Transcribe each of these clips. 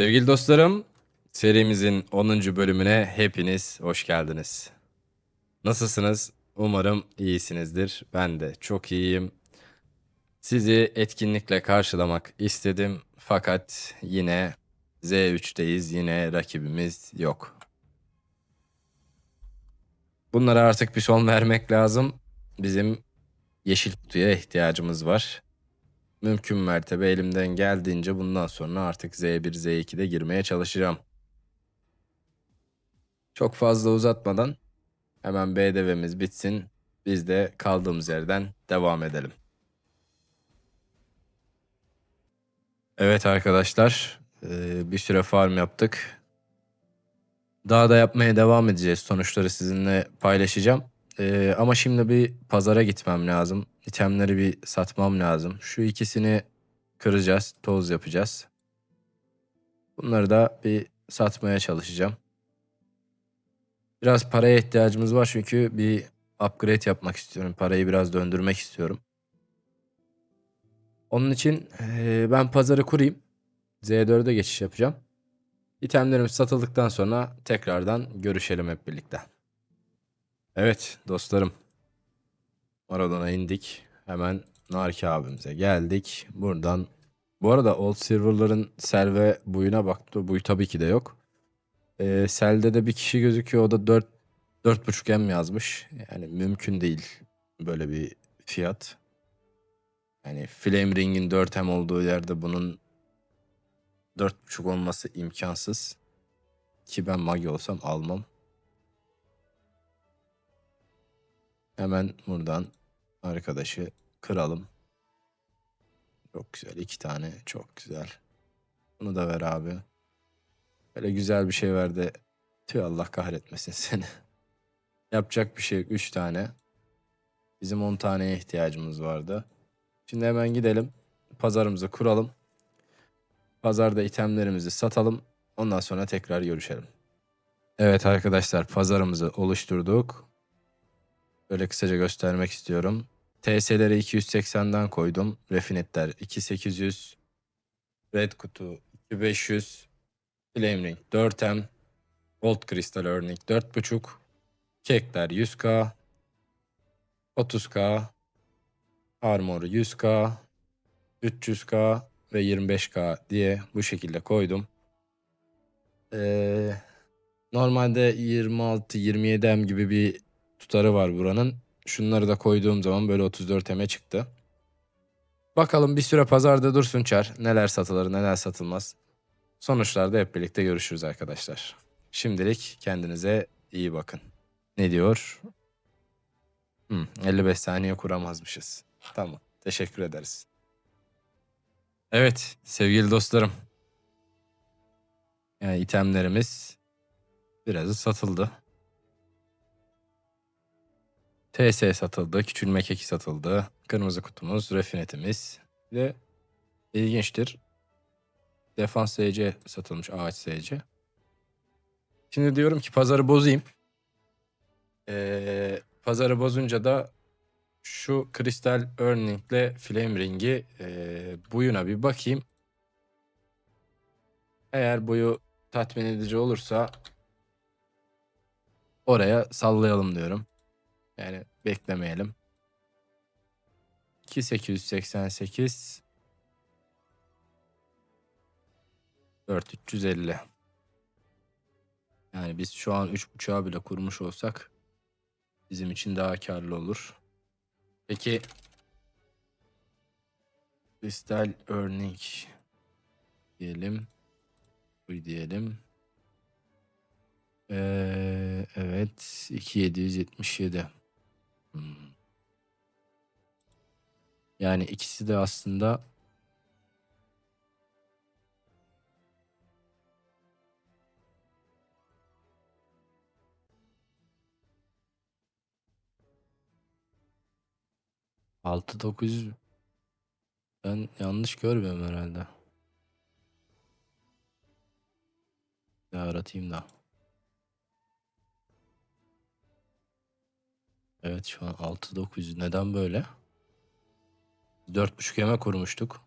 Sevgili dostlarım, serimizin 10. bölümüne hepiniz hoş geldiniz. Nasılsınız? Umarım iyisinizdir. Ben de çok iyiyim. Sizi etkinlikle karşılamak istedim fakat yine Z3'teyiz. Yine rakibimiz yok. Bunlara artık bir son vermek lazım. Bizim yeşil kutuya ihtiyacımız var. Mümkün mertebe elimden geldiğince bundan sonra artık Z1, Z2'de girmeye çalışacağım. Çok fazla uzatmadan hemen BDV'miz bitsin. Biz de kaldığımız yerden devam edelim. Evet arkadaşlar, eee, bir süre farm yaptık. Daha da yapmaya devam edeceğiz. Sonuçları sizinle paylaşacağım. Eee, ama şimdi bir pazara gitmem lazım. İtemleri bir satmam lazım. Şu ikisini kıracağız, toz yapacağız. Bunları da bir satmaya çalışacağım. Biraz paraya ihtiyacımız var çünkü bir upgrade yapmak istiyorum. Parayı biraz döndürmek istiyorum. Onun için eee, ben pazarı kurayım. Z4'e geçiş yapacağım. İtemlerimiz satıldıktan sonra tekrardan görüşelim hep birlikte. Evet dostlarım. Maradona indik. Hemen Narki abimize geldik. Buradan bu arada Old Silver'ların Selve buyuna baktı. Buy tabii ki de yok. Ee, Sel'de de bir kişi gözüküyor. O da 4 4.5 M yazmış. Yani mümkün değil böyle bir fiyat. Yani Flame Ring'in 4 M olduğu yerde bunun 4.5 olması imkansız. Ki ben Magi olsam almam. Hemen buradan arkadaşı kıralım. Çok güzel. iki tane. Çok güzel. Bunu da ver abi. Böyle güzel bir şey ver de tüh Allah kahretmesin seni. Yapacak bir şey yok. Üç tane. Bizim 10 taneye ihtiyacımız vardı. Şimdi hemen gidelim. Pazarımızı kuralım. Pazarda itemlerimizi satalım. Ondan sonra tekrar görüşelim. Evet arkadaşlar pazarımızı oluşturduk. Böyle kısaca göstermek istiyorum. TS'leri 280'den koydum. Refinetler 2800. Red kutu 2500. Flame Ring 4M. Gold Crystal Earning 4.5. Kekler 100k. 30k. Armor 100k. 300k ve 25k diye bu şekilde koydum. Ee, normalde 26-27 M gibi bir tutarı var buranın. Şunları da koyduğum zaman böyle 34 eme çıktı. Bakalım bir süre pazarda dursun çar. Neler satılır neler satılmaz. Sonuçlarda hep birlikte görüşürüz arkadaşlar. Şimdilik kendinize iyi bakın. Ne diyor? Hmm, 55 saniye kuramazmışız. Tamam. Teşekkür ederiz. Evet sevgili dostlarım. Yani itemlerimiz birazı satıldı. TS satıldı. Küçülme keki satıldı. Kırmızı kutumuz, refinetimiz. Bir de ilginçtir. Defans SC satılmış. Ağaç SC. Şimdi diyorum ki pazarı bozayım. Ee, pazarı bozunca da şu Crystal Earning'le Flame Ring'i ee, buyuna bir bakayım. Eğer boyu tatmin edici olursa oraya sallayalım diyorum. Yani beklemeyelim. 2888 4350 Yani biz şu an 3.5'a bile kurmuş olsak bizim için daha karlı olur. Peki Crystal Earning diyelim. Bu diyelim. Ee, evet 2777. Hmm. Yani ikisi de aslında altı dokuz ben yanlış görmüyorum herhalde. Bir aratayım da. Evet şu an 6900 neden böyle? 4.5 yeme kurmuştuk.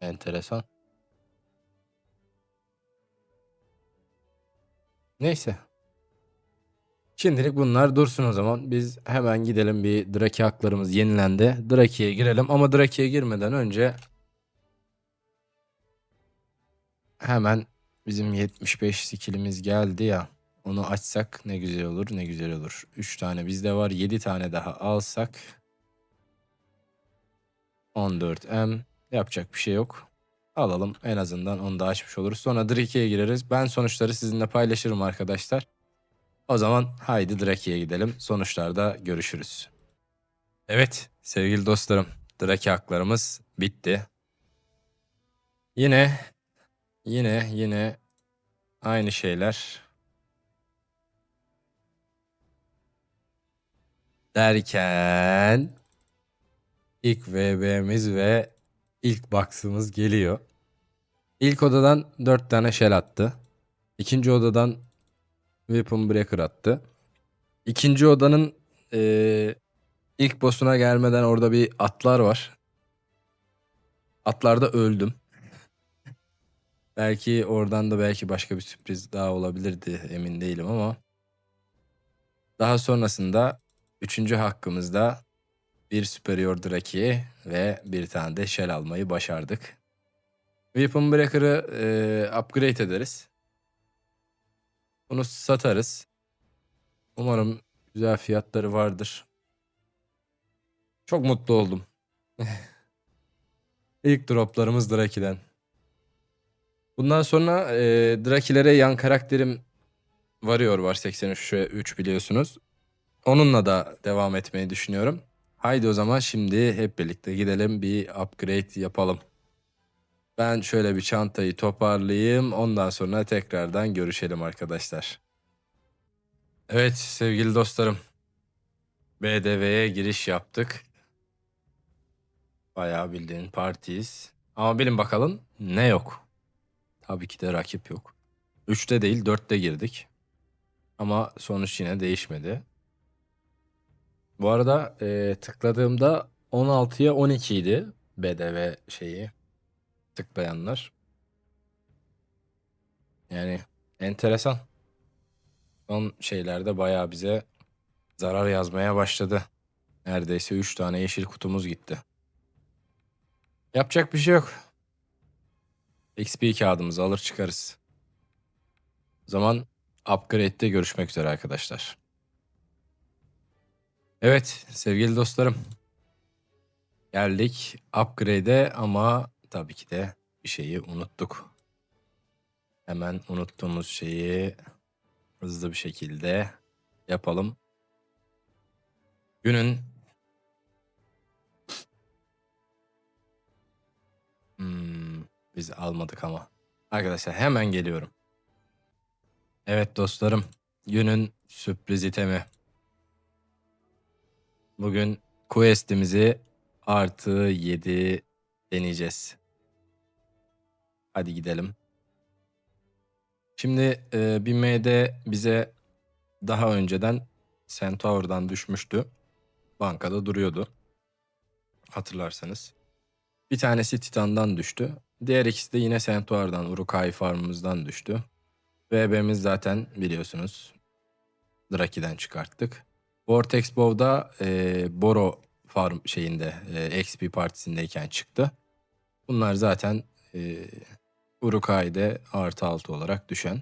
Enteresan. Neyse. Şimdilik bunlar dursun o zaman. Biz hemen gidelim bir Draki haklarımız yenilendi. Draki'ye girelim ama Draki'ye girmeden önce hemen bizim 75 skillimiz geldi ya. Onu açsak ne güzel olur ne güzel olur. 3 tane bizde var 7 tane daha alsak 14M yapacak bir şey yok. Alalım en azından onu da açmış oluruz. Sonra Draki'ye gireriz. Ben sonuçları sizinle paylaşırım arkadaşlar. O zaman haydi Draki'ye gidelim. Sonuçlarda görüşürüz. Evet sevgili dostlarım. Draki haklarımız bitti. Yine yine yine aynı şeyler. Derken ilk VB'miz ve ilk box'ımız geliyor. İlk odadan 4 tane shell attı. İkinci odadan Weapon Breaker attı. İkinci odanın eee, ilk boss'una gelmeden orada bir atlar var. Atlarda öldüm. Belki oradan da belki başka bir sürpriz daha olabilirdi emin değilim ama. Daha sonrasında üçüncü hakkımızda bir Superior Draki ve bir tane de Shell almayı başardık. Weapon Breaker'ı eee, upgrade ederiz. Bunu satarız. Umarım güzel fiyatları vardır. Çok mutlu oldum. İlk droplarımız Draki'den. Bundan sonra e, Drakilere yan karakterim varıyor var 83 3 biliyorsunuz. Onunla da devam etmeyi düşünüyorum. Haydi o zaman şimdi hep birlikte gidelim bir upgrade yapalım. Ben şöyle bir çantayı toparlayayım. Ondan sonra tekrardan görüşelim arkadaşlar. Evet sevgili dostlarım. BDV'ye giriş yaptık. Bayağı bildiğin partiyiz. Ama bilin bakalım ne yok. Tabii ki de rakip yok. 3'te değil 4'te girdik. Ama sonuç yine değişmedi. Bu arada e, tıkladığımda 16'ya 12 idi BDV şeyi tıklayanlar. Yani enteresan. Son şeylerde bayağı bize zarar yazmaya başladı. Neredeyse 3 tane yeşil kutumuz gitti. Yapacak bir şey yok. XP kağıdımızı alır çıkarız. O zaman upgrade'de görüşmek üzere arkadaşlar. Evet sevgili dostlarım. Geldik upgrade'e ama tabii ki de bir şeyi unuttuk. Hemen unuttuğumuz şeyi hızlı bir şekilde yapalım. Günün Hmm, biz almadık ama. Arkadaşlar hemen geliyorum. Evet dostlarım. Günün sürpriz itemi. Bugün quest'imizi artı 7 deneyeceğiz. Hadi gidelim. Şimdi e, bir MD bize daha önceden Centaur'dan düşmüştü. Bankada duruyordu. Hatırlarsanız. Bir tanesi Titan'dan düştü. Diğer ikisi de yine Centaur'dan, Urukai Farm'ımızdan düştü. VB'miz zaten biliyorsunuz. Draki'den çıkarttık. Vortex Bow'da e, Boro Farm şeyinde e, XP partisindeyken çıktı. Bunlar zaten e, Urukai'de artı 6 olarak düşen.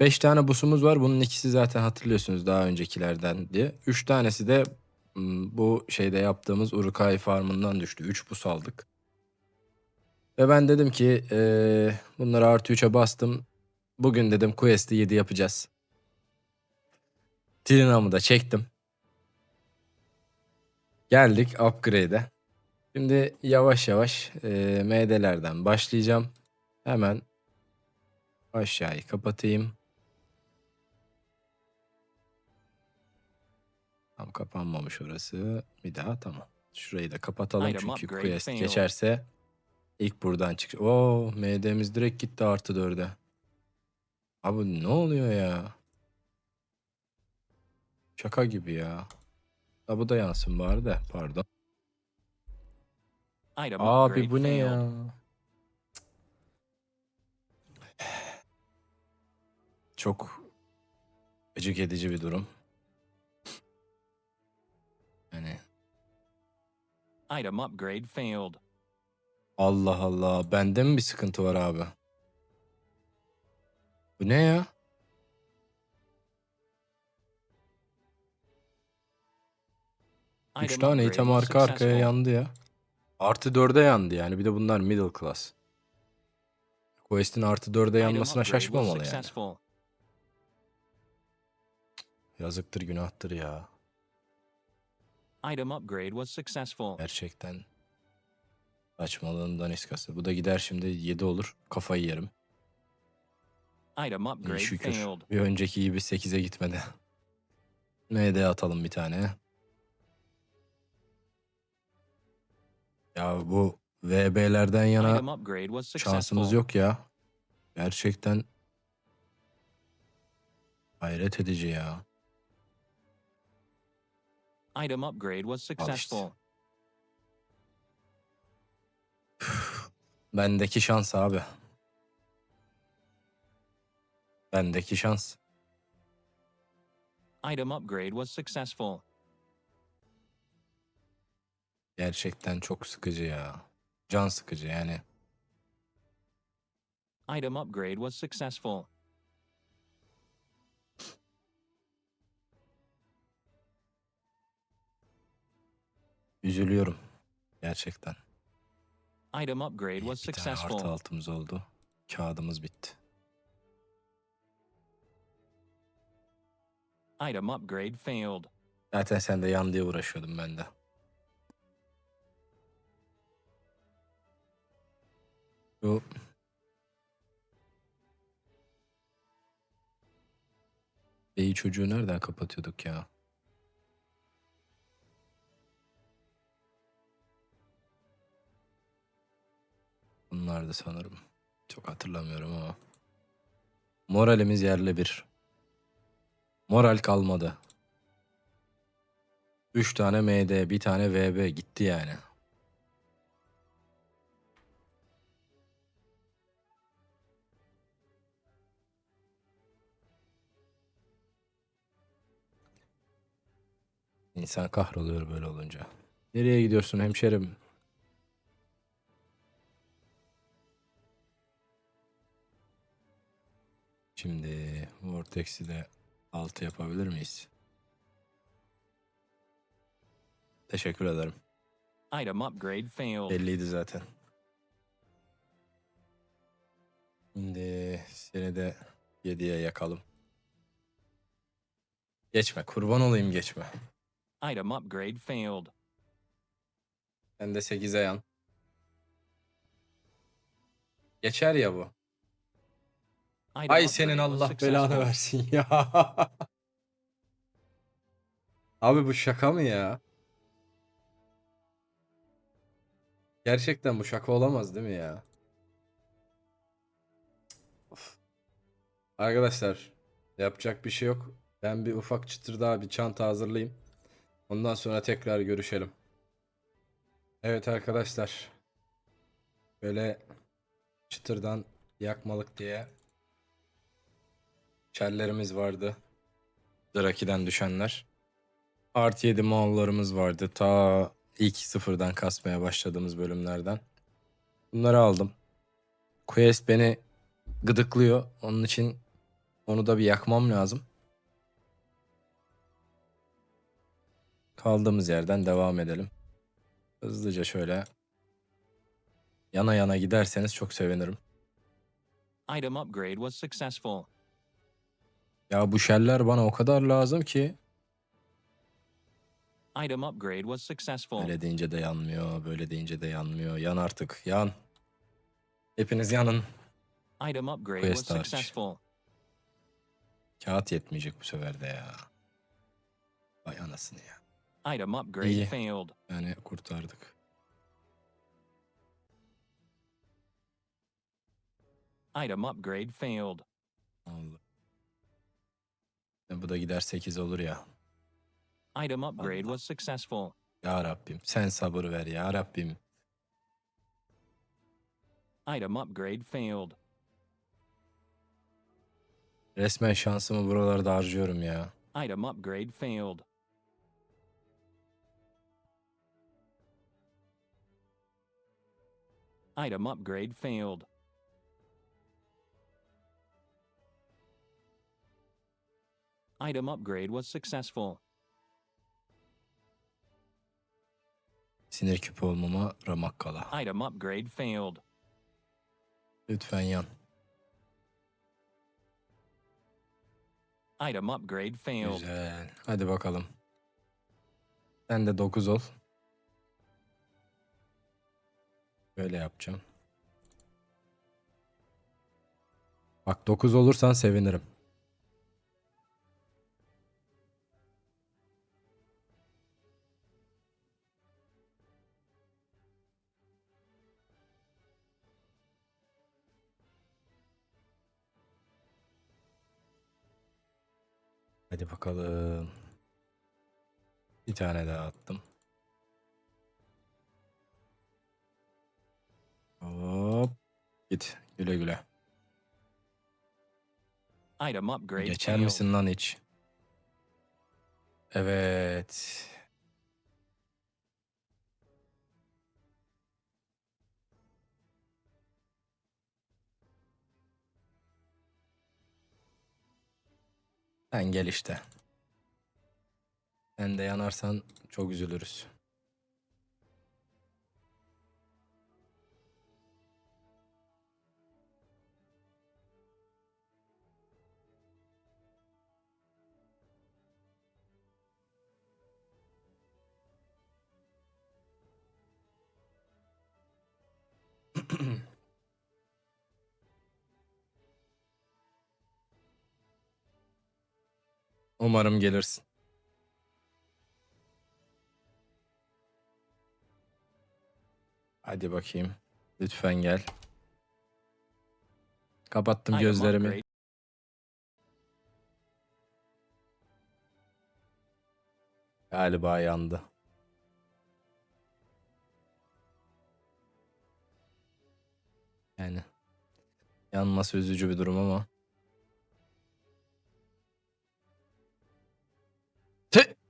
5 tane busumuz var. Bunun ikisi zaten hatırlıyorsunuz daha öncekilerden diye. 3 tanesi de bu şeyde yaptığımız Urukai Farm'ından düştü. 3 bus aldık. Ve ben dedim ki eee bunları artı 3'e bastım. Bugün dedim Quest'i 7 yapacağız. Trinam'ı da çektim. Geldik upgrade'e. Şimdi yavaş yavaş eee MD'lerden başlayacağım. Hemen aşağıyı kapatayım. Tam kapanmamış orası. Bir daha tamam. Şurayı da kapatalım Item çünkü upgrade quest failed. geçerse ilk buradan çık. Oo, MD'miz direkt gitti artı 4'e. Abi ne oluyor ya? Şaka gibi ya. Ha bu da Yasin var da pardon. Item upgrade Abi bu ne ya? Çok acık edici bir durum. Yani Item upgrade failed. Allah Allah bende mi bir sıkıntı var abi? Bu ne ya? Üç tane item arka arkaya yandı ya. Artı dörde yandı yani. Bir de bunlar middle class. Quest'in artı dörde yanmasına şaşmamalı yani. Yazıktır günahtır ya. Item upgrade was successful. Gerçekten. Saçmalığın daniskası. Bu da gider şimdi 7 olur. Kafayı yerim. Item İyi upgrade şükür. failed. Bir önceki gibi 8'e gitmedi. MD atalım bir tane. Ya bu VB'lerden yana şansımız yok ya. Gerçekten hayret edici ya. Item upgrade was successful. Bendeki şans abi. Bendeki şans. Item upgrade was successful. Gerçekten çok sıkıcı ya. Can sıkıcı yani. Item upgrade was successful. Üzülüyorum. Gerçekten. Item upgrade was bir tane artı successful. altımız oldu. Kağıdımız bitti. Item upgrade failed. Zaten sen de yan diye uğraşıyordum ben de. Bu İyi çocuğu nereden kapatıyorduk ya? Bunlardı sanırım. Çok hatırlamıyorum ama. Moralimiz yerle bir. Moral kalmadı. 3 tane MD, bir tane VB gitti yani. İnsan kahroluyor böyle olunca. Nereye gidiyorsun hemşerim? Şimdi Vortex'i de 6 yapabilir miyiz? Teşekkür ederim. Item upgrade failed. Belliydi zaten. Şimdi seni de 7'ye yakalım. Geçme. Kurban olayım geçme. Item upgrade failed. Sen de 8'e yan. Geçer ya bu. Item Ay upgrade senin was Allah belanı successful. versin ya. Abi bu şaka mı ya? Gerçekten bu şaka olamaz değil mi ya? Of. Arkadaşlar yapacak bir şey yok. Ben bir ufak çıtır daha bir çanta hazırlayayım. Ondan sonra tekrar görüşelim. Evet arkadaşlar. Böyle çıtırdan yakmalık diye Çellerimiz vardı. Draki'den düşenler. Artı 7 Moğollarımız vardı. Ta ilk sıfırdan kasmaya başladığımız bölümlerden. Bunları aldım. Quest beni gıdıklıyor. Onun için onu da bir yakmam lazım. Kaldığımız yerden devam edelim. Hızlıca şöyle yana yana giderseniz çok sevinirim. Item upgrade was successful. Ya bu şeller bana o kadar lazım ki. Item upgrade was successful. Böyle deyince de yanmıyor, böyle deyince de yanmıyor. Yan artık, yan. Hepiniz yanın. Item upgrade Quest was hariç. successful. Kağıt yetmeyecek bu sefer de ya. Vay anasını ya. Item upgrade İyi. failed. Yani kurtardık. Item upgrade failed. Allah. Ya Bu da gider 8 olur ya. Item upgrade was successful. Ya Rabbim sen sabır ver ya Rabbim. Item upgrade failed. Resmen şansımı buralarda harcıyorum ya. Item upgrade failed. Item upgrade failed. Item upgrade was successful. Sinir küpü olmama ramak kala. Item upgrade failed. Lütfen yan. Item upgrade failed. Güzel. Hadi bakalım. Sen de 9 ol. Böyle yapacağım. Bak 9 olursan sevinirim. Hadi bakalım. Bir tane daha attım. Git. Güle güle. Item upgrade Geçer failed. misin lan hiç? Evet. Sen gel işte. Sen de yanarsan çok üzülürüz. Umarım gelirsin. Hadi bakayım. Lütfen gel. Kapattım gözlerimi. Galiba yandı. Yani yanması üzücü bir durum ama.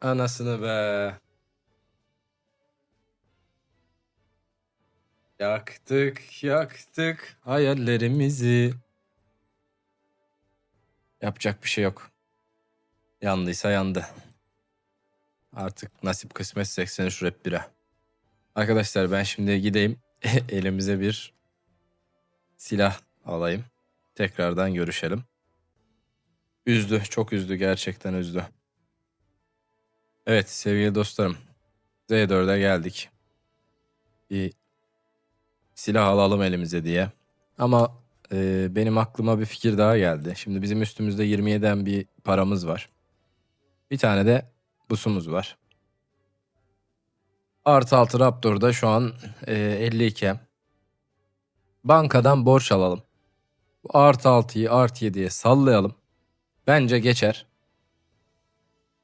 Anasını be. Yaktık, yaktık hayallerimizi. Yapacak bir şey yok. Yandıysa yandı. Artık nasip kısmet 83 rap 1'e. Arkadaşlar ben şimdi gideyim. Elimize bir silah alayım. Tekrardan görüşelim. Üzdü. Çok üzdü. Gerçekten üzdü. Evet sevgili dostlarım. Z4'e geldik. Bir silah alalım elimize diye. Ama e, benim aklıma bir fikir daha geldi. Şimdi bizim üstümüzde 27'den bir paramız var. Bir tane de busumuz var. Artı altı Raptor'da şu an e, 52. Bankadan borç alalım. Bu artı 6'yı artı 7'ye sallayalım. Bence geçer.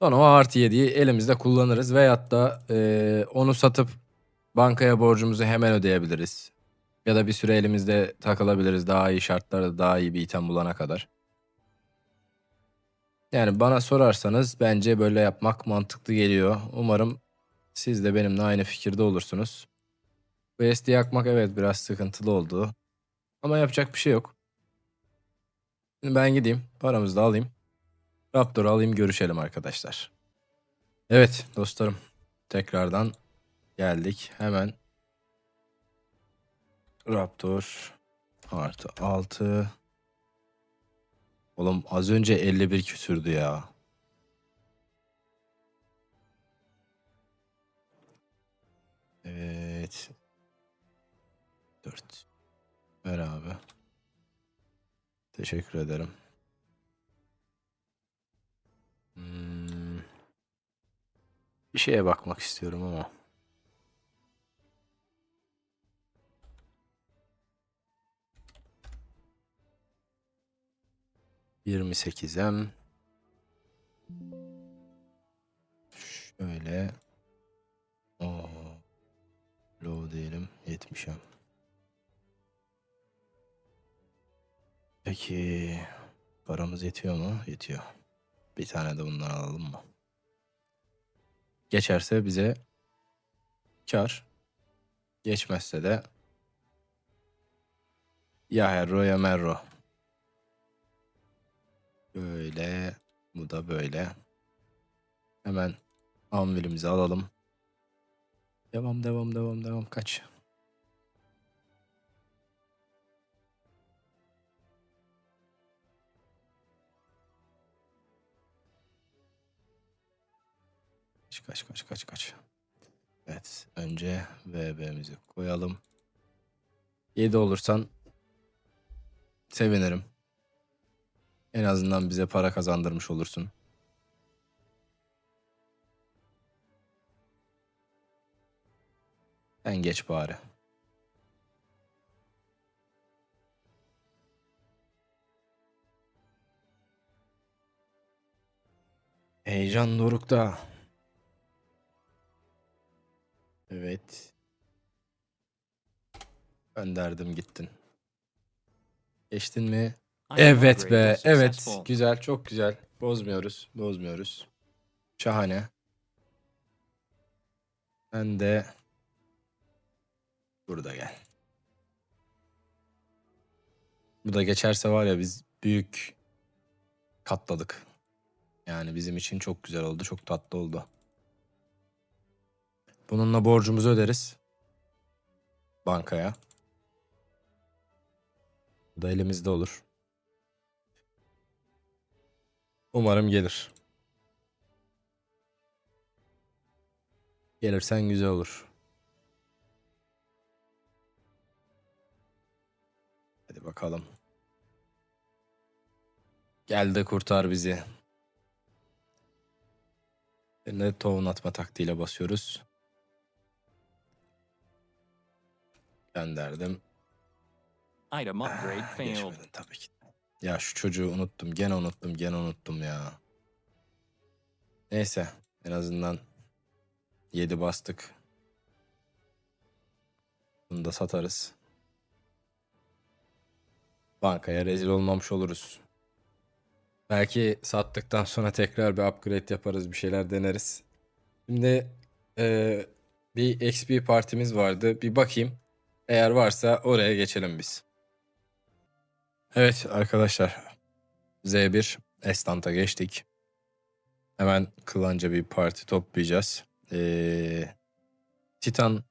Sonra o artı 7'yi elimizde kullanırız. Veyahut da e, onu satıp bankaya borcumuzu hemen ödeyebiliriz. Ya da bir süre elimizde takılabiliriz daha iyi şartlarda daha iyi bir item bulana kadar. Yani bana sorarsanız bence böyle yapmak mantıklı geliyor. Umarım siz de benimle aynı fikirde olursunuz. USD yakmak evet biraz sıkıntılı oldu. Ama yapacak bir şey yok. Şimdi ben gideyim paramızı da alayım. Raptor'u alayım görüşelim arkadaşlar. Evet dostlarım tekrardan geldik. Hemen Raptor artı 6 Oğlum az önce 51 küsürdü ya. Evet. 4. Ver abi. Teşekkür ederim. Bir şeye bakmak istiyorum ama. Yirmi sekizem. Şöyle. Oo. Low diyelim. Yetmişem. Peki. Paramız yetiyor mu? Yetiyor. Bir tane de bundan alalım mı? Geçerse bize kar. Geçmezse de ya herro ya merro. Böyle. Bu da böyle. Hemen anvilimizi alalım. Devam devam devam devam kaç. Kaç kaç kaç kaç. Evet önce VB'mizi koyalım. 7 olursan sevinirim. En azından bize para kazandırmış olursun. Sen geç bari. Heyecan dorukta. Evet. Gönderdim gittin. Geçtin mi? Evet be, evet. Güzel, çok güzel. Bozmuyoruz, bozmuyoruz. Şahane. Ben de burada gel. Bu da geçerse var ya biz büyük katladık. Yani bizim için çok güzel oldu, çok tatlı oldu. Bununla borcumuzu öderiz. Bankaya. Bu da elimizde olur. Umarım gelir. Gelirsen güzel olur. Hadi bakalım. Gel de kurtar bizi. Birine tohum atma taktiğiyle basıyoruz. Gönderdim. Item upgrade Ah, failed. geçmedin tabii ki. Ya şu çocuğu unuttum. Gene unuttum. Gene unuttum ya. Neyse. En azından 7 bastık. Bunu da satarız. Bankaya rezil olmamış oluruz. Belki sattıktan sonra tekrar bir upgrade yaparız. Bir şeyler deneriz. Şimdi eee, bir XP partimiz vardı. Bir bakayım. Eğer varsa oraya geçelim biz. Evet arkadaşlar. Z1 Estant'a geçtik. Hemen klanca bir parti toplayacağız. Ee, Titan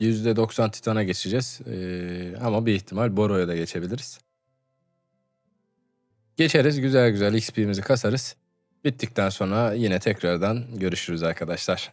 %90 Titan'a geçeceğiz. Ee, ama bir ihtimal Boro'ya da geçebiliriz. Geçeriz güzel güzel XP'mizi kasarız. Bittikten sonra yine tekrardan görüşürüz arkadaşlar.